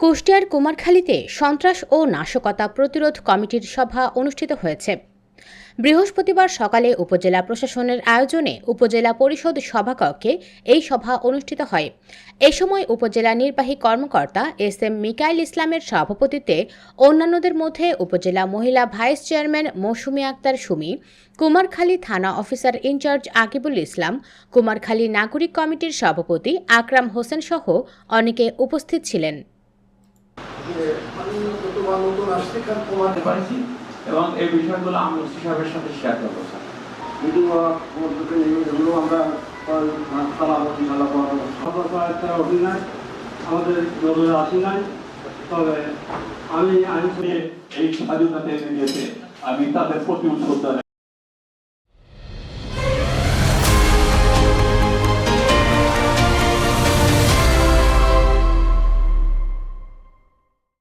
কুষ্টিয়ার কুমারখালীতে সন্ত্রাস ও নাশকতা প্রতিরোধ কমিটির সভা অনুষ্ঠিত হয়েছে। বৃহস্পতিবার সকালে উপজেলা প্রশাসনের আয়োজনে উপজেলা পরিষদ সভাকক্ষে এই সভা অনুষ্ঠিত হয়। এ সময় উপজেলা নির্বাহী কর্মকর্তা এস এম মিকাইল ইসলামের সভাপতিত্বে অন্যান্যদের মধ্যে উপজেলা মহিলা ভাইস চেয়ারম্যান মৌসুমী আক্তার সুমি, কুমারখালী থানা officer in charge Akibul Islam, Kumarkhali নাগরিক কমিটির সভাপতি আকরাম হোসেন সহ অনেকে উপস্থিত ছিলেন। যে আমি যতবার নতুন আসছি কারণ তোমার পারছি এবং এই বিষয়গুলো আমি সাহেবের সাথে শেয়ার করব স্যার ভিডিও এগুলো আমরা অভিনয় আমাদের নজরে আসি নাই। তবে আমি এই স্বাধীনতা আমি তাদের প্রতি শ্রদ্ধা